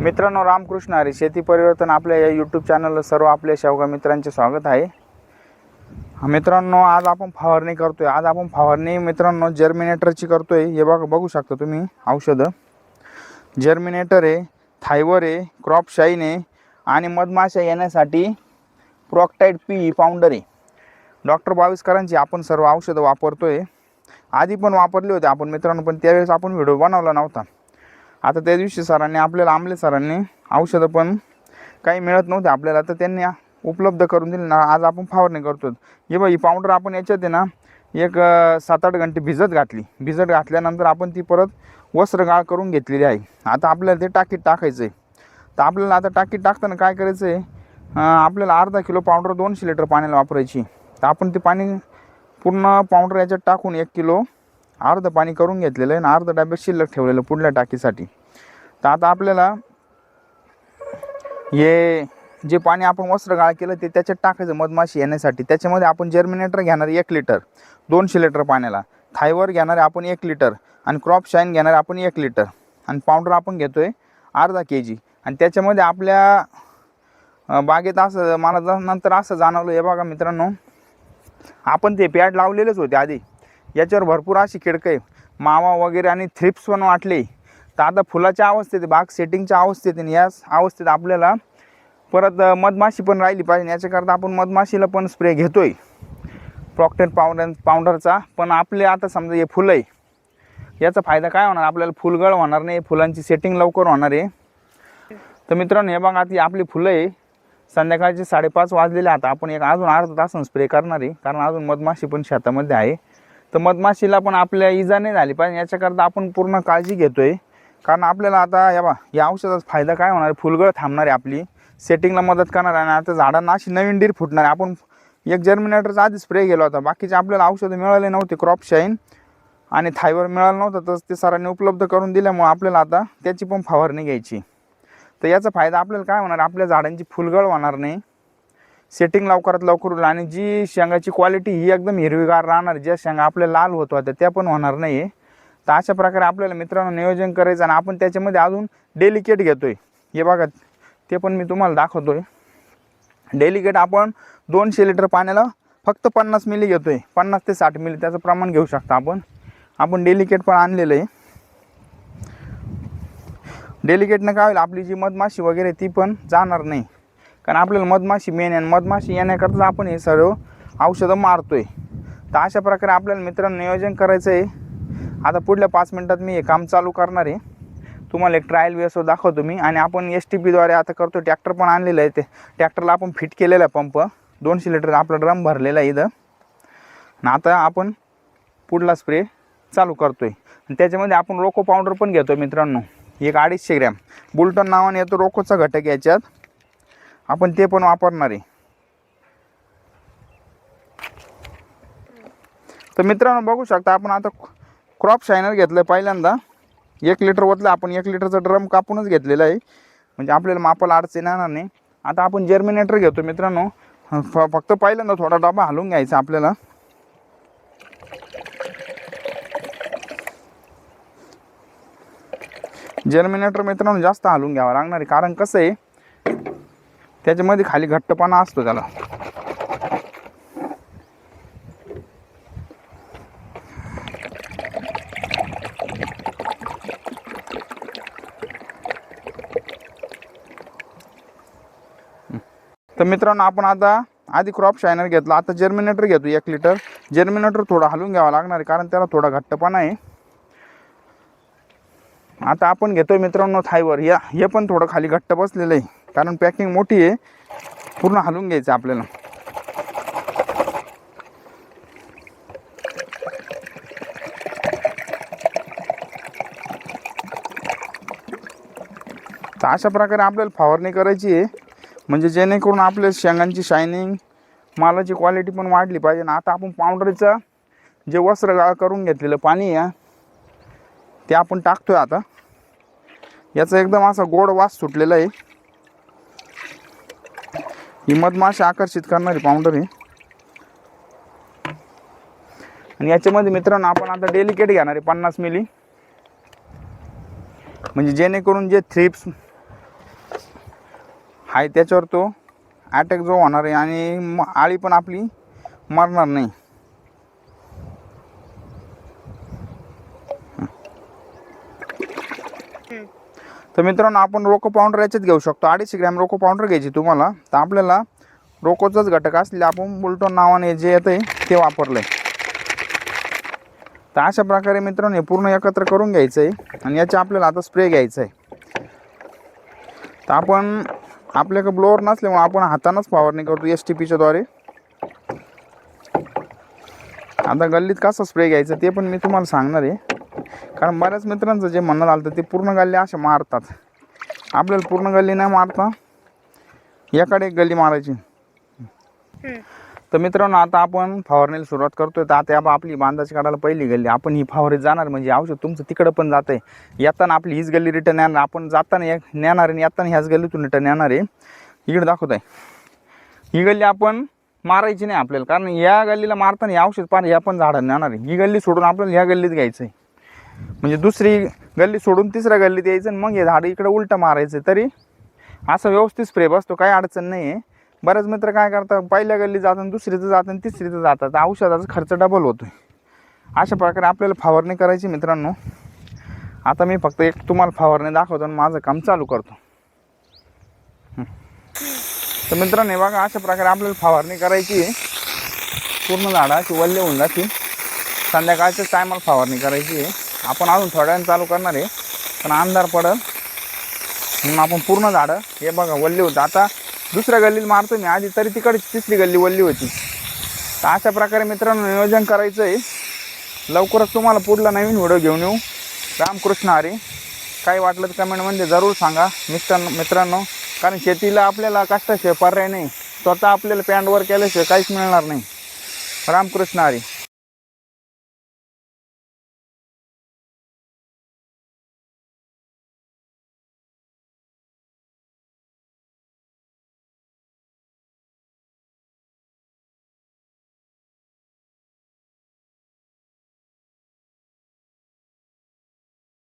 मित्रांनो रामकृष्ण हरी शेती परिवर्तन आपल्या या यूट्यूब चॅनलला सर्व आपल्या शेवगा मित्रांचे स्वागत आहे. मित्रांनो आज आपण फवारणी करतोय. आज आपण फवारणी मित्रांनो जर्मिनेटरची करतोय. हे बघा बघू शकता तुम्ही औषधं. जर्मिनेटर आहे थायवर आहे क्रॉप शाईन आहे आणि मधमाशा येण्यासाठी प्रॉक्टाईड पी पावडर आहे. डॉक्टर बावीसकरांची आपण सर्व औषधं वापरतोय. आधी पण वापरले होते आपण मित्रांनो पण त्यावेळेस आपण व्हिडिओ बनवला नव्हता. आता त्या दिवशी सरांनी आपल्याला आंबले सरांनी औषधं पण काही मिळत नव्हते आपल्याला तर त्यांनी उपलब्ध करून दिले. ना आज आपण फवारणी करतो हे बघ ही पावडर आपण याच्यात आहे ना एक सात आठ घंटे भिजत घातली. भिजत घातल्यानंतर आपण ती परत वस्त्रगाळ करून घेतलेली आहे. आता आपल्याला ते टाकीत टाकायचं आहे. तर आपल्याला आता टाकीत टाकताना काय करायचं आहे आपल्याला अर्धा किलो पावडर दोनशे लिटर पाण्याला वापरायची तर आपण ते पाणी पूर्ण पावडर याच्यात टाकून एक किलो अर्धं पाणी करून घेतलेलं आहे आणि अर्धं डब्यात शिल्लक ठेवलेलं पुढल्या टाकीसाठी. तर आता आपल्याला हे जे पाणी आपण वस्त्रगाळ केलं ते त्याच्यात टाकायचं मधमाशी येण्यासाठी. त्याच्यामध्ये आपण जर्मिनेटर घेणार एक लिटर दोनशे लिटर पाण्याला. थायवर घेणारे आपण एक लिटर आणि क्रॉप शाईन घेणारे आपण एक लिटर आणि पावडर आपण घेतो आहे अर्धा के जी आणि त्याच्यामध्ये आपल्या बागेत असं मला जा- नंतर असं जाणवलं. हे बघा मित्रांनो आपण ते पॅड लावलेलेच होते आधी. याच्यावर भरपूर अशी खिडकं आहे. मावा वगैरे आणि थ्रिप्स पण वाटले. तर आता फुलाच्या अवस्थेत बाग सेटिंगच्या अवस्थेत आणि याच अवस्थेत आपल्याला परत मधमाशी पण राहिली पाहिजे. याच्याकरता आपण मधमाशीला पण स्प्रे घेतो आहे प्रॉक्टेन पावडर पावडरचा पण आपले आता समजा हे फुलं आहे. याचा फायदा काय होणार? आपल्याला फुलगळ होणार नाही. फुलांची सेटिंग लवकर होणार आहे. तर मित्रांनो हे बघा आता आपली फुलं आहे. संध्याकाळचे साडेपाच वाजलेले आता आपण एक अजून अर्धा तासून स्प्रे करणार आहे. कारण अजून मधमाशी पण शेतामध्ये आहे. तर मधमाशीला पण आपल्या इजा नाही झाली पाहिजे. याच्याकरता आपण पूर्ण काळजी घेतोय. कारण आपल्याला आता या बा या औषधाचा फायदा काय होणार? आहे फुलगळ थांबणार आहे आपली. सेटिंगला मदत करणार आहे आणि आता झाडांना अशी नवीन डीर फुटणार आहे. आपण एक जर्मिनेटरचा आधी स्प्रे गेला होता. बाकीचे आपल्याला औषधं मिळाले नव्हते क्रॉप शाईन आणि थायवर मिळालं नव्हतं तर ते सरांनी उपलब्ध करून दिल्यामुळे आपल्याला आता त्याची पण फवारणी घ्यायची. तर याचा फायदा आपल्याला काय होणार? आपल्या झाडांची फुलगळ होणार नाही. सेटिंग लवकरात लवकर होईल आणि जी शेंगाची क्वालिटी ही एकदम हिरवीगार राहणार ज्या शेंगा आपल्या लाल होत होत्या त्या पण होणार नाही तर अशा प्रकारे आपल्याला मित्रांनो नियोजन करायचं आणि आपण त्याच्यामध्ये अजून डेलिकेट घेतोय. हे बघा ते पण मी तुम्हाला दाखवतोय. डेलिकेट आपण दोनशे लिटर पाण्याला फक्त पन्नास मिली घेतोय. पन्नास ते साठ मिली त्याचं प्रमाण घेऊ शकता आपण. आपण डेलिकेट पण आणलेलं आहे. डेलिकेटनं काय होईल आपली जी मधमाशी वगैरे ती पण जाणार नाही. कारण आपल्याला मधमाशी मेन आहे आणि मधमाशी येण्याकरता आपण हे सर्व औषधं मारतो आहे तर अशा प्रकारे आपल्याला मित्रांनो नियोजन करायचं आहे. आता पुढल्या पाच मिनटात मी हे काम चालू करणार आहे. तुम्हाला एक ट्रायल वेसो दाखवतो मी. आणि आपण एस टी पीद्वारे आता करतो ट्रॅक्टर पण आणलेलं आहे ते. ट्रॅक्टरला आपण फिट केलेला आहे पंप दोनशे लिटर आपला ड्रम भरलेला आहे इथं. आणि आता आपण पुढला स्प्रे चालू करतो आहे आणि त्याच्यामध्ये आपण रोको पावडर पण घेतो मित्रांनो. एक अडीचशे ग्रॅम. बुलटन नावाने येतो रोकोचा घटक याच्यात. आपण ते पण वापरणार आहे. तर मित्रांनो बघू शकता आपण आता क्रॉप शायनर घेतलं पहिल्यांदा. एक लिटर ओतलं आपण एक लिटरचा ड्रम कापूनच घेतलेला आहे. म्हणजे आपल्याला मापाला अडचण येणार नाही. आता आपण जर्मिनेटर घेतो मित्रांनो. फ फक्त पहिल्यांदा थोडा डबा हलवून घ्यायचा आपल्याला. जर्मिनेटर मित्रांनो जास्त हलवून घ्यावा लागणार आहे. कारण कसं आहे त्याच्यामध्ये खाली घट्टपणा असतो त्याला. तर मित्रांनो आपण आता आधी क्रॉप शायनर घेतला. आता जर्मिनेटर घेतो एक लिटर जर्मिनेटर थोडा हलवून घ्यावा लागणार आहे कारण त्याला थोडा घट्टपणा आहे. आता आपण घेतोय मित्रांनो थायवर. या हे पण थोडं खाली घट्ट बसलेलं आहे. कारण पॅकिंग मोठी आहे. पूर्ण हलवून घ्यायचं आपल्याला. तर अशा प्रकारे आपल्याला फवारणी करायची आहे. म्हणजे जेणेकरून आपल्या शेंगांची शायनिंग मालाची क्वालिटी पण वाढली पाहिजे. ना आता आपण पावडरचं जे वस्त्र गाळ करून घेतलेलं पाणी आहे ते आपण टाकतोय आता. याचा एकदम असा गोड वास सुटलेला आहे. ही मधमाशी आकर्षित करणारी पावडर आहे. आणि याच्यामध्ये मित्रांनो आपण आता डेलिकेट घेणार आहे पन्नास मिली म्हणजे जेणेकरून जे थ्रिप्स आहे त्याच्यावर तो अटॅक जो होणार आहे आणि आळी पण आपली मरणार नाही. तर मित्रांनो आपण रोको पावडर याच्यात घेऊ शकतो. अडीचशे ग्रॅम रोको पावडर घ्यायची तुम्हाला. तर आपल्याला रोकोचाच घटक असले आपण बुलटॉन नावाने जे येतं आहे ते वापरलं आहे तर अशा प्रकारे मित्रांनो हे पूर्ण एकत्र करून घ्यायचं आहे आणि याचे आपल्याला आता स्प्रे घ्यायचा आहे तर आपण आपल्याकडे ब्लोअर नसल्यामुळे आपण हातानंच फवारणी करतो एस टी पीच्या द्वारे. आता गल्लीत कसा स्प्रे घ्यायचा ते पण मी तुम्हाला सांगणार आहे. कारण बऱ्याच मित्रांचं जे म्हणणं आलं ते पूर्ण गल्ली असे मारतात. आपल्याला पूर्ण गल्ली नाही मारता. एकाडे एक गल्ली मारायची. तर मित्रांनो आता आपण फवारणीला सुरुवात करतोय. तर आता आप- आपली बांधाची काढायला पहिली गल्ली. आपण ही फवारीत जाणार म्हणजे औषध तुमचं तिकडं पण जात आहे येताना आपली हीच गल्ली रिटर्न येणार. आपण जाताना एक नेणार आणि येताना ह्याच गल्लीतून रिटर्न येणार आहे. इकडे दाखवत आहे ही गल्ली आपण मारायची नाही आपल्याला. कारण या गल्लीला मारताना हे औषध पाणी या पण झाडांना येणार आहे. ही गल्ली सोडून आपल्याला ह्या गल्लीत घ्यायचं आहे म्हणजे दुसरी गल्ली सोडून तिसऱ्या गल्लीत यायचं आणि मग हे झाड इकडं उलटं मारायचं. तरी असं व्यवस्थित स्प्रे बसतो काही अडचण नाही आहे बरेच मित्र काय करतात पहिल्या गल्ली जातात दुसरीचं जातात आणि तिसरीचं जातात. औषधाचा खर्च डबल होतो अशा प्रकारे आपल्याला फवारणी करायची मित्रांनो. आता मी फक्त एक तुम्हाला फवारणी दाखवतो आणि माझं काम चालू करतो. तर मित्रांनो बघा अशा प्रकारे आपल्याला फवारणी करायची आहे. पूर्ण झाडं वल्ले होऊन जातील. संध्याकाळच्या टायमाला फवारणी करायची आहे. आपण अजून थोड्या चालू करणार आहे. पण अंधार पडल. म्हणून आपण पूर्ण झाडं हे बघा वल्ली होतं. आता दुसऱ्या गल्लीला मारतो मी. आधी तरी तिकडची तिसरी गल्ली वल्ली होती. तर अशा प्रकारे मित्रांनो नियोजन करायचं आहे लवकरच तुम्हाला पुढला नवीन व्हिडिओ घेऊन येऊ. रामकृष्ण हरी. काही वाटलं तर कमेंटमध्ये जरूर सांगा मिस्टर मित्रांनो. कारण शेतीला आपल्याला कष्टाशिवाय पर्याय नाही. स्वतः आपल्याला पॅन्टवर केल्याशिवाय काहीच मिळणार नाही. रामकृष्ण हरी.